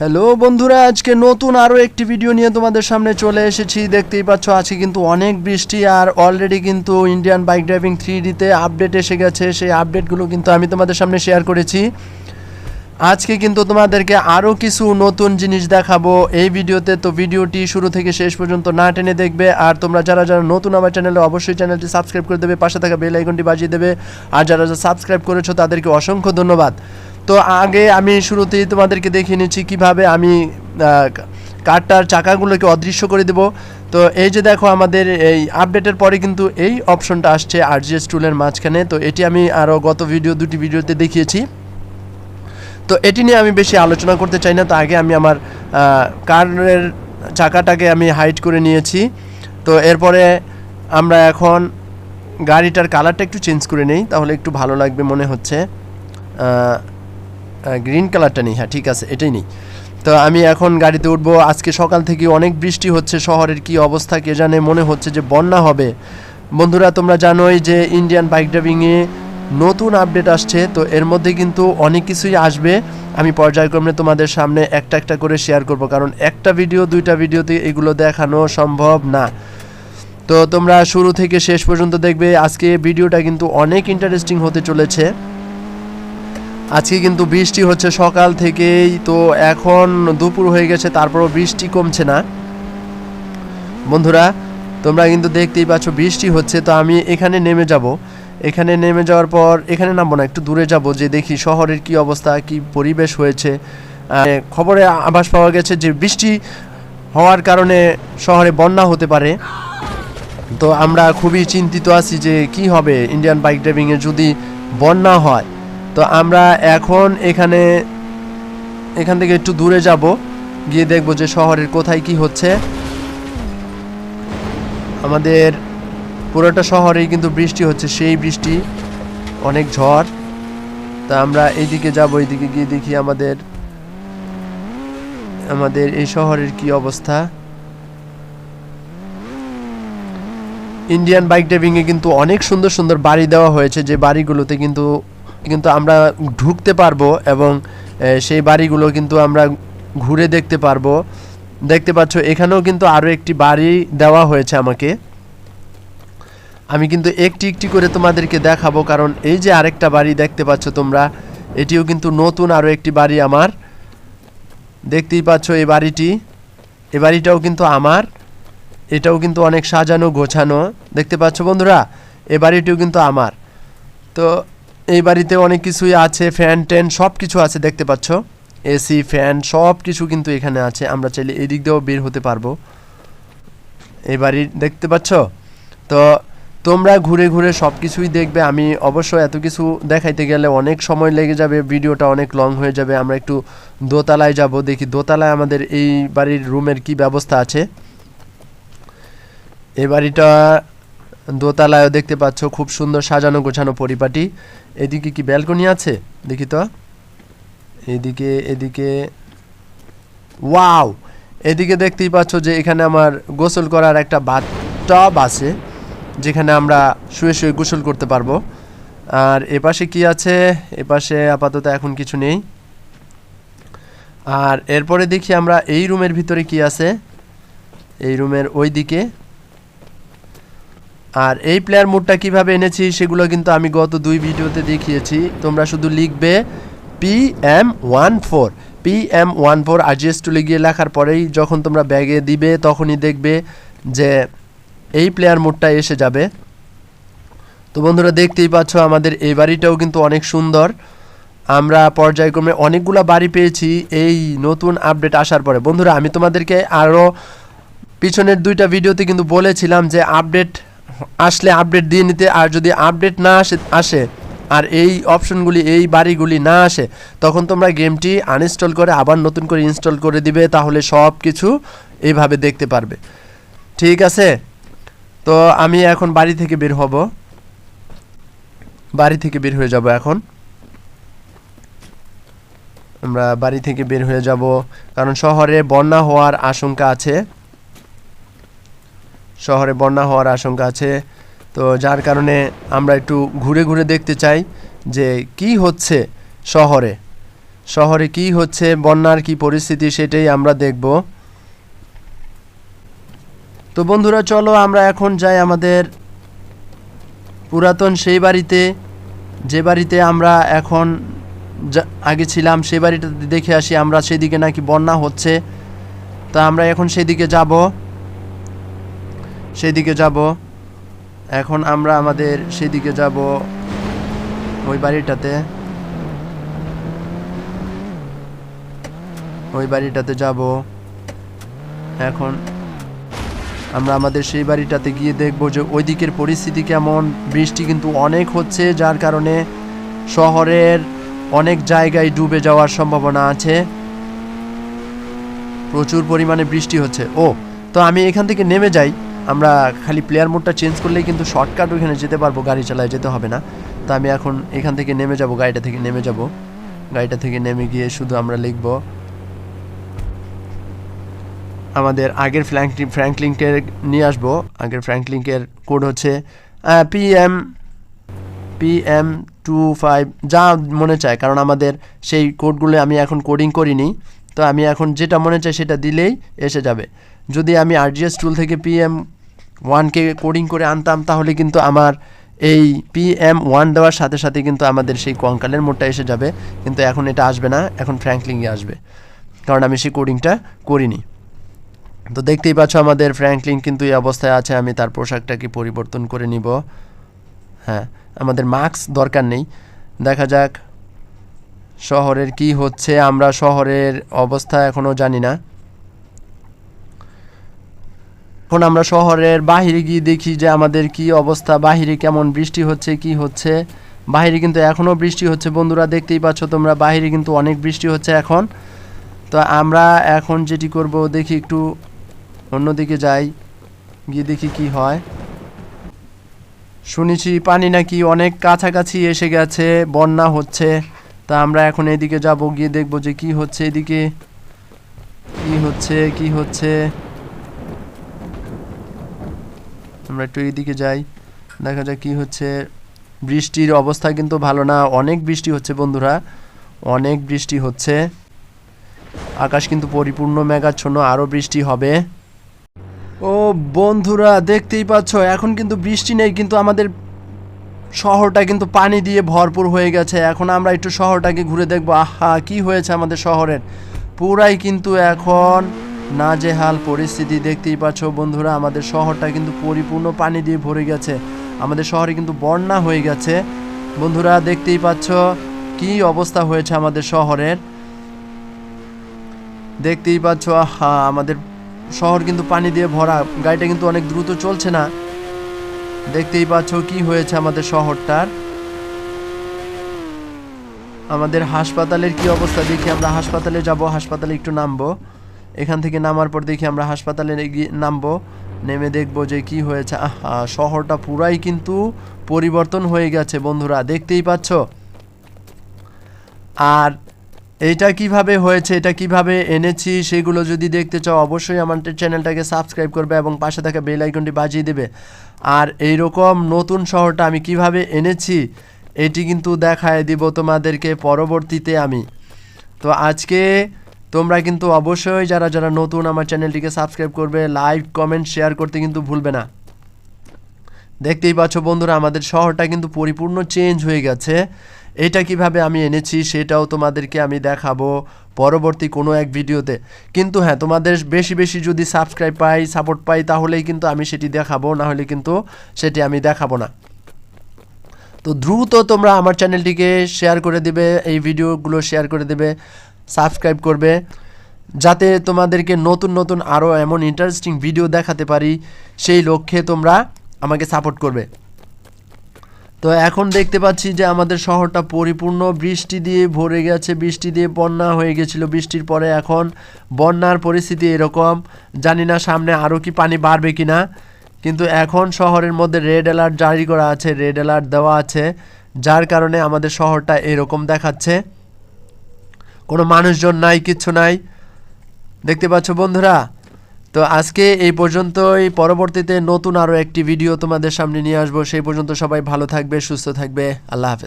Hello বন্ধুরা, আজকে নতুন আরও একটি ভিডিও নিয়ে তোমাদের সামনে চলে এসেছি। দেখতেই পাচ্ছ, আজকে কিন্তু অনেক বৃষ্টি আর অলরেডি কিন্তু ইন্ডিয়ান বাইক ড্রাইভিং থ্রি ডিতে আপডেট এসে গেছে। সেই আপডেটগুলো কিন্তু আমি তোমাদের সামনে শেয়ার করেছি। আজকে কিন্তু তোমাদেরকে আরও কিছু নতুন জিনিস দেখাবো এই ভিডিওতে। তো ভিডিওটি শুরু থেকে শেষ পর্যন্ত না টেনে দেখবে। আর তোমরা যারা যারা নতুন আমার চ্যানেলে অবশ্যই চ্যানেলটি সাবস্ক্রাইব করে দেবে, পাশে থাকা বেল আইকনটি বাজিয়ে দেবে। আর যারা যারা সাবস্ক্রাইব করেছ, তাদেরকে অসংখ্য ধন্যবাদ। তো আগে আমি শুরুতেই তোমাদেরকে দেখিয়ে নিচ্ছি কীভাবে আমি কারটার চাকাগুলোকে অদৃশ্য করে দেব। তো এই যে দেখো আমাদের এই আপডেটের পরে কিন্তু এই অপশনটা আসছে আরজিএস টুলের মাঝখানে। তো এটি আমি আরও গত ভিডিও, দুটি ভিডিওতে দেখিয়েছি। তো এটি নিয়ে আমি বেশি আলোচনা করতে চাই না। তো আগে আমি আমার কারের চাকাটাকে আমি হাইট করে নিয়েছি। তো এরপরে আমরা এখন গাড়িটার কালারটা একটু চেঞ্জ করে নেই, তাহলে একটু ভালো লাগবে মনে হচ্ছে। গ্রিন কালারটা নেই। হ্যাঁ ঠিক আছে, এটাই নেই। তো আমি এখন গাড়িতে উঠবো। আজকে সকাল থেকে অনেক বৃষ্টি হচ্ছে, শহরের কি অবস্থা কে জানে? মনে হচ্ছে যে বন্যা হবে। বন্ধুরা, তোমরা জানোই যে ইন্ডিয়ান বাইক ড্রাইভিংয়ে নতুন আপডেট আসছে, তো এর মধ্যে কিন্তু অনেক কিছুই আসবে। আমি পর্যায়ক্রমে তোমাদের সামনে একটা একটা করে শেয়ার করব, কারণ একটা ভিডিও দুইটা ভিডিওতে এগুলো দেখানো সম্ভব না। তো তোমরা শুরু থেকে শেষ পর্যন্ত দেখবে, আজকে ভিডিওটা কিন্তু অনেক ইন্টারেস্টিং হতে চলেছে। আজকে কিন্তু বৃষ্টি হচ্ছে সকাল থেকেই, তো এখন দুপুর হয়ে গেছে, তারপরও বৃষ্টি কমছে না। বন্ধুরা, তোমরা কিন্তু দেখতেই পাচ্ছ বৃষ্টি হচ্ছে, তো আমি এখানে নেমে যাব। এখানে নেমে যাওয়ার পর, এখানে নামবো না, একটু দূরে যাব, যে দেখি শহরের কি অবস্থা, কি পরিবেশ হয়েছে। খবরে আভাস পাওয়া গেছে যে বৃষ্টি হওয়ার কারণে শহরে বন্যা হতে পারে। তো আমরা খুবই চিন্তিত আছি যে কি হবে, ইন্ডিয়ান বাইক ড্রাইভিংয়ে যদি বন্যা হয়। তো আমরা এখন এখানে, এখান থেকে একটু দূরে যাব, গিয়ে দেখব যে শহরের কোথায় কি হচ্ছে। আমাদের পুরোটা শহরেই কিন্তু বৃষ্টি হচ্ছে, সেই বৃষ্টি, অনেক ঝড়। তা আমরা এইদিকে যাব, এইদিকে গিয়ে দেখি আমাদের আমাদের এই শহরের কি অবস্থা। ইন্ডিয়ান বাইক ড্রাইভিংয়ে কিন্তু অনেক সুন্দর সুন্দর বাড়ি দেওয়া হয়েছে, যে বাড়িগুলোতে কিন্তু কিন্তু আমরা ঢুকতে পারব এবং সেই বাড়িগুলো কিন্তু আমরা ঘুরে দেখতে পারব। দেখতে পাচ্ছ, এখানেও কিন্তু আরও একটি বাড়ি দেওয়া হয়েছে আমাকে। আমি কিন্তু একটি একটি করে তোমাদেরকে দেখাবো, কারণ এই যে আরেকটা বাড়ি দেখতে পাচ্ছ তোমরা, এটিও কিন্তু নতুন আরও একটি বাড়ি আমার। দেখতেই পাচ্ছ এই বাড়িটি। এ বাড়িটাও কিন্তু আমার। এটাও কিন্তু অনেক সাজানো গোছানো। দেখতে পাচ্ছ বন্ধুরা, এ বাড়িটিও কিন্তু আমার। তো এই বাড়িতে অনেক কিছুই আছে ফ্যান ট্যান সব কিছু আছে, দেখতে পাচ্ছ। এসি ফ্যান সব কিছু কিন্তু এখানে আছে। আমরা চাইলে এদিক দিয়েও বের হতে পারব। এই বাড়ির দেখতে পাচ্ছ? তো তোমরা ঘুরে ঘুরে সব কিছুই দেখবে। আমি অবশ্য এত কিছু দেখাইতে গেলে অনেক সময় লেগে যাবে, ভিডিওটা অনেক লং হয়ে যাবে। আমরা একটু দোতলায় যাব, দেখি দোতলায় আমাদের এই বাড়ির রুমের কি ব্যবস্থা আছে। এই বাড়িটা দোতলায়ও দেখতে পাচ্ছ খুব সুন্দর সাজানো গোছানো পরিপাটি। এদিকে কি ব্যালকনি আছে? দেখি তো। এদিকে এদিকে। ওয়াও এদিকে দেখতেই পাচ্ছ যে এখানে আমার গোসল করার একটা বাথটব আছে, যেখানে আমরা শুয়ে শুয়ে গোসল করতে পারব। আর এপাশে কি আছে? এপাশে আপাতত এখন কিছু নেই। আর এরপরে দেখি আমরা এই রুমের ভিতরে কি আছে? এই রুমের ওই দিকে আর এই প্লেয়ার মোডটা কীভাবে এনেছি সেগুলো কিন্তু আমি গত দুই ভিডিওতে দেখিয়েছি। তোমরা শুধু লিখবে P M one four P M one four RGS টুলে গিয়ে লেখার পরেই যখন তোমরা ব্যাগে দিবে তখনই দেখবে যে এই প্লেয়ার মোডটা এসে যাবে। তো বন্ধুরা দেখতেই পাচ্ছ আমাদের এই বাড়িটাও কিন্তু অনেক সুন্দর। আমরা পর্যায়ক্রমে অনেকগুলো বাড়ি পেয়েছি, এই নতুন আপডেট আসার পরে। বন্ধুরা, আমি তোমাদেরকে আরও পিছনের দুইটা ভিডিওতে কিন্তু বলেছিলাম যে আপডেট আসলে আপডেট দিয়ে নিতে, আর যদি আপডেট না আসে আসে, আর এই অপশনগুলি এই বাড়িগুলি না আসে, তখন তোমরা গেমটি আনইনস্টল করে আবার নতুন করে ইনস্টল করে দিবে, তাহলে সব কিছু এইভাবে দেখতে পারবে। ঠিক আছে? তো আমি এখন বাড়ি থেকে বের হব। বাড়ি থেকে বের হয়ে যাব এখন। আমরা বাড়ি থেকে বের হয়ে যাব, কারণ শহরে বন্যা হওয়ার আশঙ্কা আছে। শহরে বন্যা হওয়ার আশঙ্কা আছে। তো যার কারণে আমরা একটু ঘুরে ঘুরে দেখতে চাই যে কি হচ্ছে শহরে। শহরে কি হচ্ছে, বন্যার কি পরিস্থিতি সেটাই আমরা দেখব। তো বন্ধুরা, চলো আমরা এখন যাই আমাদের পুরাতন সেই বাড়িতে। যে বাড়িতে আমরা এখন আগে ছিলাম সেই বাড়িটাতে দেখে আসি আমরা সেদিকে নাকি বন্যা হচ্ছে। তা আমরা এখন সেদিকে যাব। সেদিকে যাব। এখন আমরা আমাদের সেদিকে যাব ওই বাড়িটাতে। ওই বাড়িটাতে যাব। এখন আমরা আমাদের সেই বাড়িটাতে গিয়ে দেখব যে ওই দিকের পরিস্থিতি কেমন। বৃষ্টি কিন্তু অনেক হচ্ছে, যার কারণে শহরের অনেক জায়গায় ডুবে যাওয়ার সম্ভাবনা আছে। প্রচুর পরিমাণে বৃষ্টি হচ্ছে। ও, তো আমি এখান থেকে নেমে যাই। আমরা খালি প্লেয়ার মোডটা চেঞ্জ করলেই কিন্তু শর্টকাট ওইখানে যেতে পারব, গাড়ি চালায় যেতে হবে না। তো আমি এখন এখান থেকে নেমে যাব, গাড়িটা থেকে নেমে যাব। গাড়িটা থেকে নেমে গিয়ে শুধু আমরা লিখব, আমাদের আগের ফ্র্যাঙ্কলিং ফ্র্যাঙ্কলিংকের নিয়ে আসব। আগের ফ্র্যাঙ্কলিংকের কোড হচ্ছে P M P M two five যা মনে চায়, কারণ আমাদের সেই কোডগুলো আমি এখন কোডিং করিনি। তো আমি এখন যেটা মনে চাই সেটা দিলেই এসে যাবে। যদি আমি আরজিএস টুল থেকে পি এম ওয়ানকে কোডিং করে আনতাম, তাহলে কিন্তু আমার এই পি এম ওয়ান দেওয়ার সাথে সাথে কিন্তু আমাদের সেই কঙ্কালের মোডটা এসে যাবে। কিন্তু এখন এটা আসবে না, এখন ফ্র্যাঙ্কলিংয়ে আসবে। কারণ আমি সেই কোডিংটা করিনি। তো দেখতেই পাচ্ছ আমাদের ফ্র্যাঙ্কলিন কিন্তু এই অবস্থায় আছে, আমি তার পোশাকটাকে পরিবর্তন করে নিব। হ্যাঁ আমাদের মাস্ক দরকার নেই। দেখা যাক, শহরের কি হচ্ছে, আমরা শহরের অবস্থা এখনও জানি না। এখন আমরা শহরের বাহিরে গিয়ে দেখি যে আমাদের কি অবস্থা, বাহিরে কেমন বৃষ্টি হচ্ছে, কি হচ্ছে। বাহিরে কিন্তু এখনও বৃষ্টি হচ্ছে। বন্ধুরা দেখতেই পাচ্ছ তোমরা, বাহিরে কিন্তু অনেক বৃষ্টি হচ্ছে এখন। তো আমরা এখন যেটি করব, দেখি একটু অন্যদিকে যাই, গিয়ে দেখি কি হয়। শুনেছি পানি নাকি অনেক কাছাকাছি এসে গেছে, বন্যা হচ্ছে। তা আমরা এখন এদিকে যাব, গিয়ে দেখব যে কি হচ্ছে এদিকে। কি হচ্ছে কি হচ্ছে। আমরা একটু এইদিকে যাই, দেখা যাক কি হচ্ছে। বৃষ্টির অবস্থা কিন্তু ভালো না, অনেক বৃষ্টি হচ্ছে বন্ধুরা, অনেক বৃষ্টি হচ্ছে। আকাশ কিন্তু পরিপূর্ণ মেঘাচ্ছন্ন, আরও বৃষ্টি হবে। ও বন্ধুরা, দেখতেই পাচ্ছ, এখন কিন্তু বৃষ্টি নেই, কিন্তু আমাদের শহরটা কিন্তু পানি দিয়ে ভরপুর হয়ে গেছে। এখন আমরা একটু শহরটাকে ঘুরে দেখব, আহা, কি হয়েছে আমাদের শহরের। পুরাই কিন্তু এখন নাজেহাল পরিস্থিতি দেখতেই পাচ্ছ বন্ধুরা, আমাদের শহরটা কিন্তু পরিপূর্ণ পানি দিয়ে ভরে গেছে। আমাদের শহরে কিন্তু বন্যা হয়ে গেছে। বন্ধুরা, দেখতেই পাচ্ছ কি অবস্থা হয়েছে আমাদের শহরের। দেখতেই পাচ্ছ, আহা, আমাদের শহর কিন্তু পানি দিয়ে ভরা। গাড়িটা কিন্তু অনেক দ্রুত চলছে না। দেখতেই পাচ্ছ কি হয়েছে আমাদের শহরটার। আমাদের হাসপাতালের কি অবস্থা দেখি আমরা। হাসপাতালে যাব, হাসপাতালে একটু নামবো। এখান থেকে নামার পর দেখি আমরা হাসপাতালে নামবো, নেমে দেখব যে কি হয়েছে। আহা, শহরটা পুরাই কিন্তু পরিবর্তন হয়ে গেছে বন্ধুরা, দেখতেই পাচ্ছ? আর এটা কীভাবে হয়েছে, এটা কীভাবে এনেছি সেগুলো যদি দেখতে চাও, অবশ্যই আমাদের চ্যানেলটাকে সাবস্ক্রাইব করবে এবং পাশে থাকা বেল আইকনটি বাজিয়ে দেবে। আর এই রকম নতুন শহরটা আমি কীভাবে এনেছি, এটি কিন্তু দেখায় দিব তোমাদেরকে পরবর্তীতে আমি। তো আজকে তোমরা কিন্তু অবশ্যই যারা যারা নতুন আমার চ্যানেলটিকে সাবস্ক্রাইব করবে, লাইক, কমেন্ট, শেয়ার করতে কিন্তু ভুলবে না। দেখতেই পাচ্ছ বন্ধুরা, আমাদের শহরটা কিন্তু পরিপূর্ণ চেঞ্জ হয়ে গেছে। এটা কীভাবে আমি এনেছি সেটাও তোমাদেরকে আমি দেখাবো পরবর্তী কোনো এক ভিডিওতে। কিন্তু হ্যাঁ তোমাদের বেশি বেশি যদি সাবস্ক্রাইব পাই সাপোর্ট পাই, তাহলেই কিন্তু আমি সেটি দেখাবো, না হলে কিন্তু সেটি আমি দেখাবো না। তো দ্রুত তোমরা আমার চ্যানেলটিকে শেয়ার করে দেবে, এই ভিডিওগুলো শেয়ার করে দেবে। সাবস্ক্রাইব করবে, যাতে তোমাদেরকে নতুন নতুন আরও এমন ইন্টারেস্টিং ভিডিও দেখাতে পারি। সেই লক্ষ্যে তোমরা আমাকে সাপোর্ট করবে। তো এখন দেখতে পাচ্ছি যে আমাদের শহরটা পরিপূর্ণ। বৃষ্টি দিয়ে ভরে গেছে, বৃষ্টি দিয়ে বন্যা হয়ে গেছিল। বৃষ্টির পরে এখন বন্যার পরিস্থিতি এরকম। জানি না সামনে আরও কি পানি বাড়বে কি না কিন্তু এখন শহরের মধ্যে রেড অ্যালার্ট জারি করা আছে রেড অ্যালার্ট দেওয়া আছে, যার কারণে আমাদের শহরটা এরকম দেখাচ্ছে। কোনো মানুষজন নাই, কিচ্ছু নাই। দেখতে পাচ্ছ বন্ধুরা? তো আজকে এই পর্যন্তই। পরবর্তীতে নতুন আরও একটি ভিডিও তোমাদের সামনে নিয়ে আসব। সেই পর্যন্ত সবাই ভালো থাকবে, সুস্থ থাকবে। আল্লাহ হাফেজ।